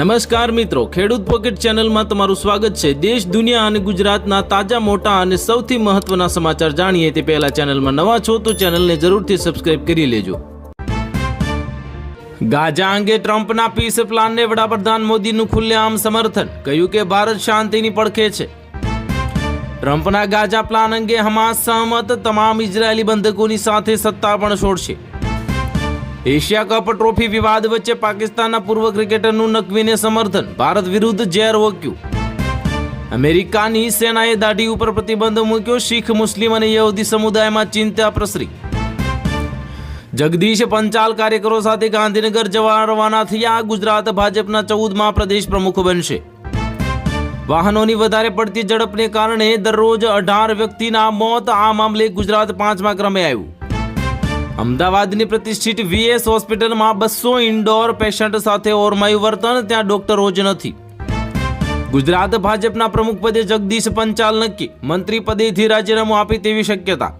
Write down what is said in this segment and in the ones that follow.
નમસ્કાર મિત્રો, ખેડૂત પોકેટ ચેનલમાં તમારું સ્વાગત છે. દેશ, દુનિયા અને ગુજરાતના તાજા, મોટા અને સૌથી મહત્વના સમાચાર જાણીએ તે પહેલા ચેનલમાં નવા છો તો ચેનલને જરૂરથી સબસ્ક્રાઇબ કરી લેજો. ગાજા અંગે ટ્રમ્પના પીસ પ્લાનને વડાપ્રધાન મોદીનું ખુલ્લેઆમ સમર્થન. કહ્યું કે ભારત શાંતિની પડખે છે. ટ્રમ્પના ગાજા પ્લાન અંગે હમાસ સહમત તમામ ઇઝરાયેલી બંધકોની સાથે સત્તા પણ છોડશે. એશિયા કપ ટ્રોફી વિવાદ વચ્ચે પાકિસ્તાનના પૂર્વ ક્રિકેટરનું નકવીને સમર્થન. ભારત વિરુદ્ધ ઝેર વોક્યું. અમેરિકાની સેનાએ દાઢી ઉપર પ્રતિબંધ મૂક્યો. શીખ, મુસ્લિમ અને યહૂદી સમુદાયમાં ચિંતા પ્રસરી. જગદીશ પંચાલ કાર્યકરો સાથે ગાંધીનગર જવા રવાના થયા. ગુજરાત ભાજપના ચૌદમાં પ્રદેશ પ્રમુખ બનશે. વાહનોની વધારે પડતી ઝડપને કારણે દરરોજ અઢાર વ્યક્તિના મોત. આ મામલે ગુજરાત પાંચમા ક્રમે આવ્યું. અમદાવાદની પ્રતિષ્ઠિત વીએસ હોસ્પિટલમાં બસો ઇન્ડોર પેશન્ટ સાથે ઓરમાયું વર્તન, ત્યાં ડોક્ટરો જ નથી. ગુજરાત ભાજપના પ્રમુખ પદે જગદીશ પંચાલ નક્કી. મંત્રી પદેથી રાજીનામું આપે તેવી શક્યતા.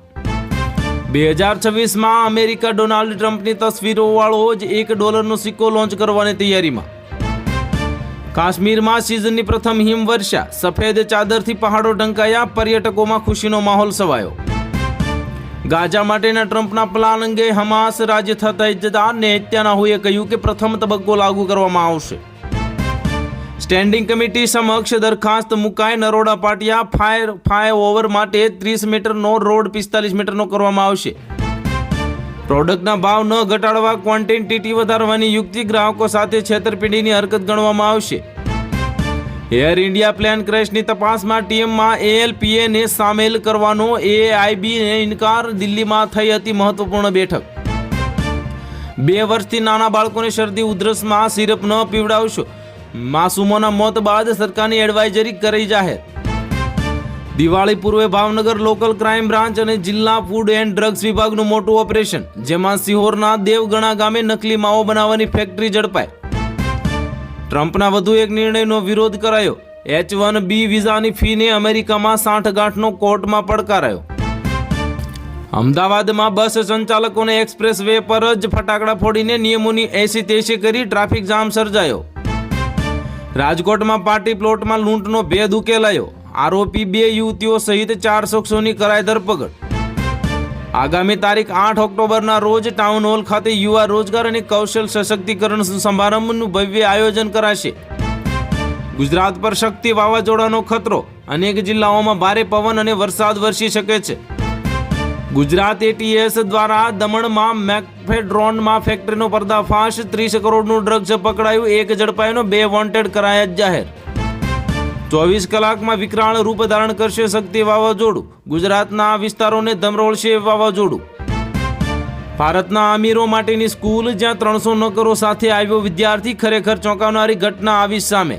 બે હજાર છવ્વીસમાં અમેરિકા ડોનાલ્ડ ટ્રમ્પની તસવીરો વાળો જ એક ડોલરનો સિક્કો લોન્ચ કરવાની તૈયારીમાં. કાશ્મીરમાં સિઝનની પ્રથમ હિમવર્ષા. સફેદ ચાદરથી પહાડો ઢંકાયા, પર્યટકોમાં ખુશીનો માહોલ છવાયો. ગાજા માટેના ટ્રમ્પના પ્લાન અંગે હમાસ રાજ્ય થતા જતા નેત્યાનાહુએ કહ્યું કે પ્રથમ તબક્કો લાગુ કરવામાં આવશે. સ્ટેન્ડિંગ કમિટી સમક્ષ દરખાસ્ત મુકાય Naroda Patiya fire, flyover માટે ત્રીસ મીટરનો રોડ પિસ્તાલીસ મીટરનો કરવામાં આવશે. પ્રોડક્ટના ભાવ ન ઘટાડવા ક્વોન્ટિટી વધારવાની યુક્તિ ગ્રાહકો સાથે છેતરપિંડીની હરકત ગણવામાં આવશે. એર ઇન્ડિયા પ્લેન ક્રેશની તપાસમાં ટીએમમાં એએલપીએને સામેલ કરવાનો એઆઈબીને ઇનકાર, દિલ્હીમાં થઈ હતી મહત્વપૂર્ણ બેઠક. બે વર્ષથી નાના બાળકોને શરદી, ઉધરસમાં સિરપ ન પીવડાવશો. માસુમોના મોત બાદ સરકારની એડવાઇઝરી કરી જાહેર. દિવાળી પૂર્વે ભાવનગર લોકલ ક્રાઇમ બ્રાન્ચ અને જિલ્લા ફૂડ એન્ડ ડ્રગ્સ વિભાગનું મોટું ઓપરેશન, જેમાં સિહોરના દેવગણા ગામે નકલી માવો બનાવવાની ફેક્ટરી ઝડપાઈ. ટ્રમ્પના વધુ એક નિર્ણયનો વિરોધ કરાયો. એચ વન બી વિઝાની ફીને અમેરિકામાં સાંઠગાંઠનો કોર્ટમાં પડકારાયો. અમદાવાદમાં બસ સંચાલકોને એક્સપ્રેસ વે પર જ ફટાકડા ફોડીને નિયમોની એસી તેસી કરી ટ્રાફિક જામ સર્જાયો. રાજકોટમાં પાર્ટી પ્લોટમાં લૂંટનો ભેદ ઉકેલાયો. આરોપી બે યુવતીઓ સહિત ચાર શખ્સોની કરાય ધરપકડ. આગામી તારીખ આઠ ઓક્ટોબરના રોજ ટાઉન હોલ ખાતે યુવા રોજગાર અને કૌશલ સશક્તિકરણ સમારંભનું ભવ્ય આયોજન કરાશે. ગુજરાત પર શક્તિ વાવાઝોડાનો ખતરો અનેક જિલ્લાઓમાં ભારે પવન અને વરસાદ વરસી શકે છે. ગુજરાત એટીએસ દ્વારા દમણમાં મેકફેડ્રોનમાં ફેક્ટરીનો પર્દાફાશ, ત્રીસ કરોડનું ડ્રગ્સ પકડાયું, એક ઝડપાયોનો બે વોન્ટેડ કરાયા જાહેર. ચોવીસ કલાકમાં વિકરાળ રૂપ ધારણ કરશે શક્તિ વાવાઝોડું. ગુજરાતના વિસ્તારોને ધમરોળશે વાવાઝોડું. ભારતના અમીરો માટેની સ્કૂલ જ્યાં ત્રણસો નોકરો સાથે આવ્યો વિદ્યાર્થી ખરેખર ચોંકાવનારી ઘટના આવી સામે.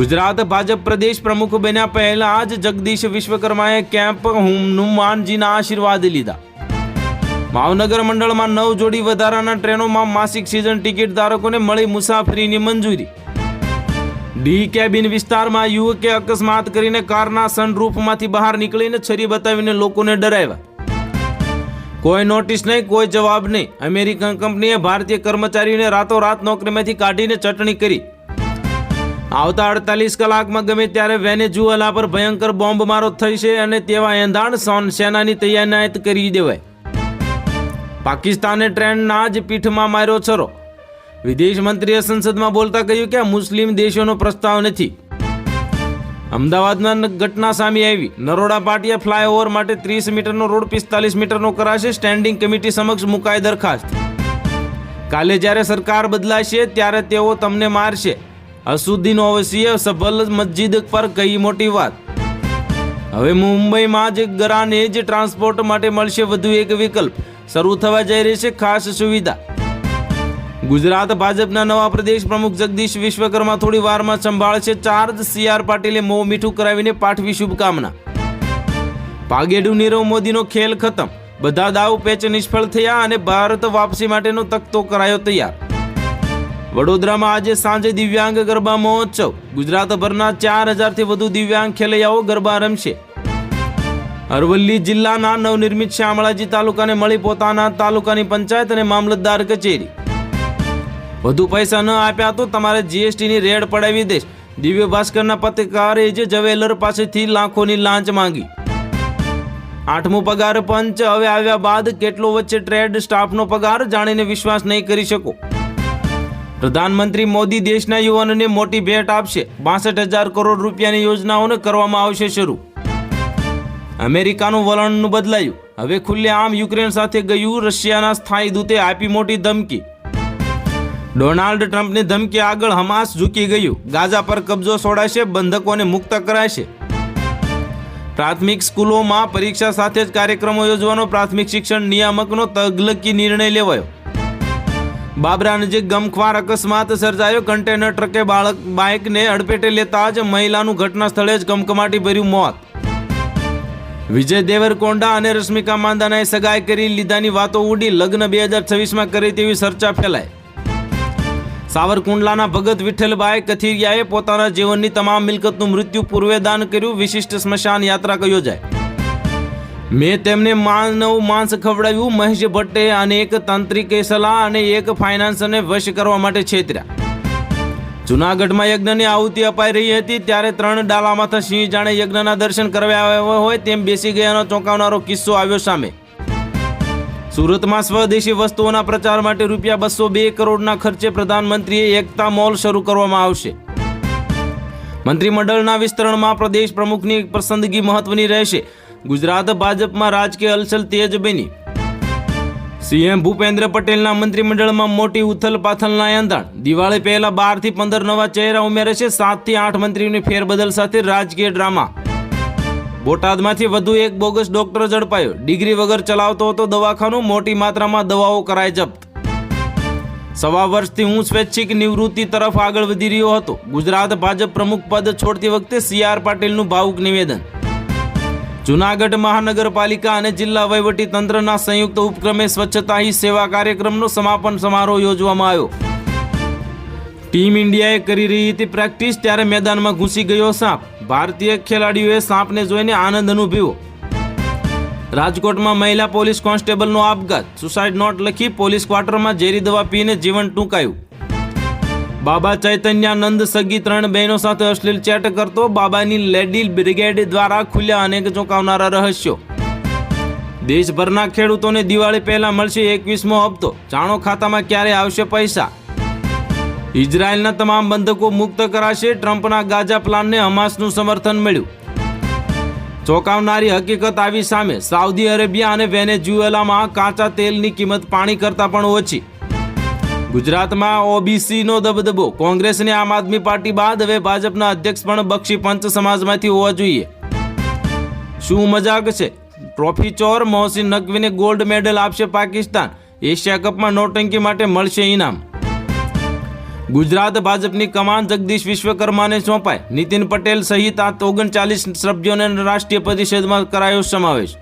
ગુજરાત ભાજપ પ્રદેશ પ્રમુખ બન્યા પહેલા જ જગદીશ વિશ્વકર્માએ કેમ્પ હનુમાનજીના આશીર્વાદ લીધા. ભાવનગર મંડળમાં નવ જોડી વધારાના ટ્રેનોમાં માસિક સિઝન ટિકિટ ધારકોને મળી મુસાફરીની મંજૂરી. ડી કેબિન વિસ્તારમાં યુવકે અકસ્માત કરીને કારના સનરૂફમાંથી બહાર નીકળીને છરી બતાવીને લોકોને ડરાવ્યા. કોઈ નોટિસ નહીં, કોઈ જવાબ નહીં. અમેરિકન કંપનીએ ભારતીય કર્મચારીઓને રાતોરાત નોકરીમાંથી કાઢીને ચટણી કરી. આવતા અડતાલીસ કલાકમાં ગમે ત્યારે વેનેઝુએલા પર ભયંકર બોમ્બમારો થશે અને તેવા એંધાણ સોન સેનાની તૈયારીત કરી દેવાય. પાકિસ્તાને ટ્રેનના જ પીઠમાં માર્યો છરો. વિદેશ મંત્રીએ સંસદમાં બોલતા કહ્યું કે આ મુસ્લિમ દેશોનો પ્રસ્તાવ નથી. અમદાવાદમાં ઘટના સામે આવી. નરોડા પાટિયા ફ્લાયઓવર માટે ત્રીસ મીટરનો રોડ, પિસ્તાલીસ મીટરનો કરાશે. સ્ટેન્ડિંગ કમિટી સમક્ષ મુકાય દરખાસ્ત. કાલે જ્યારે સરકાર બદલાશે, ત્યારે તેઓ તમને મારશે. અસુદ્દીન ઓવસીએ સભલ મસ્જિદ પર કહી મોટી વાત. હવે મુંબઈમાં જ ગરાને જ ટ્રાન્સપોર્ટ માટે મળશે વધુ એક વિકલ્પ. શરૂ થવા જઈ રહી છે ખાસ સુવિધા. ગુજરાત ભાજપના નવા પ્રદેશ પ્રમુખ જગદીશ વિશ્વકર્મા થોડી વારમાં સંભાળશે ચાર્જ સી આર પાટીલે મોં મીઠું કરાવીને પાઠવી શુભકામના. પાગેડુ નીરવ મોદીનો ખેલ ખતમ. બધા દાવ પેચ નિષ્ફળ થયા અને ભારત વાપસી માટેનો તકતો કરાયો તૈયાર. વડોદરામાં આજે સાંજે દિવ્યાંગ ગરબા મહોત્સવ. ગુજરાતભરના ચાર હજારથી વધુ દિવ્યાંગ ખેલૈયાઓ ગરબા રમશે. અરવલ્લી જિલ્લાના નવનિર્મિત શામળાજી તાલુકાને મળી પોતાના તાલુકાની પંચાયત અને મામલતદાર કચેરી. વધુ પૈસા ન આપ્યા તો તમારે જીએસટીની રેડ પડાવી દઈશ. દિવ્ય ભાસ્કરના પત્રકારે જ જવેલર પાસેથી લાખોની લાંચ માંગી. આઠમો પગાર પંચ, હવે આવ્યા બાદ કેટલો વચ્ચે ટ્રેડ સ્ટાફનો પગાર જાણીને વિશ્વાસ નહીં કરી શકો. પ્રધાનમંત્રી મોદી દેશના યુવાનોને મોટી ભેટ આપશે. બાસઠ હજાર કરોડ રૂપિયાની યોજનાઓને કરવામાં આવશે શરૂ. અમેરિકાનું વલણનું બદલાયું. હવે ખુલ્લેઆમ યુક્રેન સાથે ગયું રશિયાના સ્થાયી દૂતે આપી મોટી ધમકી. ડોનાલ્ડ ટ્રમ્પની ધમકી આગળ હમાસ ઝૂકી ગયું. ગાઝા પર કબજો છોડાશે, બંધકોને મુક્ત કરાશે. પ્રાથમિક સ્કૂલોમાં પરીક્ષા સાથે જ કાર્યક્રમો યોજવાનો પ્રાથમિક શિક્ષણ નિયામકનો તગલકી નિર્ણય લેવાયો. બાબરા નજીક ગમખ્વાર અકસ્માત સર્જાયો. કન્ટેનર ટ્રકે બાળક, બાઇકને અડપેટે લેતા જ મહિલાનું ઘટના સ્થળે જ કમકમાટી ભર્યું મોત. વિજય દેવરકોંડા અને રશ્મિકા માંદાનાએ સગાઈ કરી લીધાની વાતો ઉડી. લગ્ન બે હજાર છવ્વીસમાં કરી તેવી ચર્ચા ફેલાય સાવરકુંડલાના ભગત વિઠ્ઠલભાઈ કથિરિયાએ પોતાના જીવનની તમામ મિલકતનું મૃત્યુ પૂર્વે દાન કર્યું. વિશિષ્ટ સ્મશાન યાત્રા યોજાય મેં તેમને માનવ માંસ ખવડાવ્યું. મહેશ ભટ્ટે અને એક તાંત્રિકે સલાહ અને એક ફાઇનાન્સરને વશ કરવા માટે છેતર્યા. જુનાગઢમાં યજ્ઞની આહુતિ અપાઈ રહી હતી. ત્યારે ત્રણ ડાલામાંથી સિંહ જાણે યજ્ઞના દર્શન કરવા આવ્યા હોય તેમ બેસી ગયાનો ચોંકાવનારો કિસ્સો આવ્યો સામે. સુરતમાં સ્વદેશી વસ્તુઓના પ્રચાર માટે રૂપિયા બસો બે કરોડના ખર્ચે પ્રધાનમંત્રીએ એકતા મોલ શરૂ કરવામાં આવશે. મંત્રીમંડળના વિસ્તરણમાં પ્રદેશ પ્રમુખની પસંદગી મહત્વની રહેશે. ગુજરાત ભાજપમાં રાજકીય હલચલ તેજ બની. સીએમ ભૂપેન્દ્ર પટેલના મંત્રીમંડળમાં મોટી ઉથલ પાથલના એંધાણ. દિવાળી પહેલા બારથી પંદર નવા ચહેરા ઉમેરે છે. સાતથી આઠ મંત્રીઓની ફેરબદલ સાથે રાજકીય ડ્રામા. બોટાદમાંથી વધુ એક બોગસ ડોક્ટર ઝડપાયો. ડિગ્રી વગર ચલાવતો હતો દવાખાનું, મોટી માત્રામાં દવાઓ કરાય જપ્ત. સવા વર્ષથી હું સ્વૈચ્છિક નિવૃત્તિ તરફ આગળ વધી રહ્યો હતો. ગુજરાત ભાજપ પ્રમુખ પદ છોડતી વખતે સી આર પાટીલનું ભાવુક નિવેદન. જુનાગઢ મહાનગરપાલિકા અને જિલ્લા વહીવટી તંત્રના સંયુક્ત ઉપક્રમે સ્વચ્છતા હી સેવા કાર્યક્રમનો સમાપન સમારોહ યોજવામાં આવ્યો. ટીમ ઇન્ડિયાએ કરી રહી હતી પ્રેક્ટિસ, ત્યારે મેદાનમાં ઘૂસી ગયો સાપ. ભારતીય ખેલાડીઓએ સાપને જોઈને આનંદ અનુભવ્યો. રાજકોટમાં મહિલા પોલીસ કોન્સ્ટેબલનો આપઘાત. સુસાઇડ નોટ લખી પોલીસ ક્વાર્ટરમાં ઝેરી દવા પીને જીવન ટૂંકાયું. બાબા ચૈતન્યાનંદ સગી ત્રણ બહેનો સાથે અશ્લીલ ચેટ કરતો બાબાની લેડી બ્રિગેડ દ્વારા ખુલ્યા અનેક ચોંકાવનારા રહસ્યો. દેશભરના ખેડૂતોને દિવાળી પહેલા મળશે એકવીસમો હપ્તો. જાણો ખાતામાં ક્યારે આવશે પૈસા? ઇઝરાયલના તમામ બંધકો મુક્ત કરાશે. ટ્રમ્પના ગાઝા પ્લાનને હમાસનું સમર્થન મળ્યું. ચોંકાવનારી હકીકત આવી સામે સાઉદી અરેબિયા અને વેનેઝ્યુએલામાં કાચા તેલની કિંમત પાણી કરતાં પણ ઓછી. ગુજરાતમાં ઓબીસીનો દબદબો. કોંગ્રેસને આમ આદમી પાર્ટી બાદ હવે ભાજપના અધ્યક્ષ પણ બક્ષી પંચ સમાજમાંથી હોવા જોઈએ. શું મજાક છે? ટ્રોફી ચોર મોહસિન નકવીને ગોલ્ડ મેડલ આપશે પાકિસ્તાન. એશિયા કપમાં નોટંકી માટે મળશે ઇનામ. ગુજરાત ભાજપની કમાન જગદીશ વિશ્વકર્માને સોંપાય નીતિન પટેલ સહિત આ ઓગણચાલીસ સભ્યોને રાષ્ટ્રીય પરિષદમાં કરાયો સમાવેશ.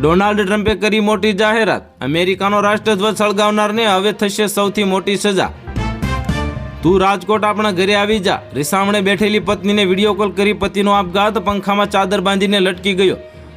ડોનાલ્ડ ટ્રમ્પે કરી મોટી જાહેરાત. અમેરિકાનો રાષ્ટ્રધ્વજ સળગાવનારને હવે થશે સૌથી મોટી સજા. તું રાજકોટ આપણા ઘરે આવી જા. રિસામણે બેઠેલી પત્નીને વીડિયો કોલ કરી પતિનો આપઘાત. પંખામાં ચાદર બાંધીને લટકી ગયો.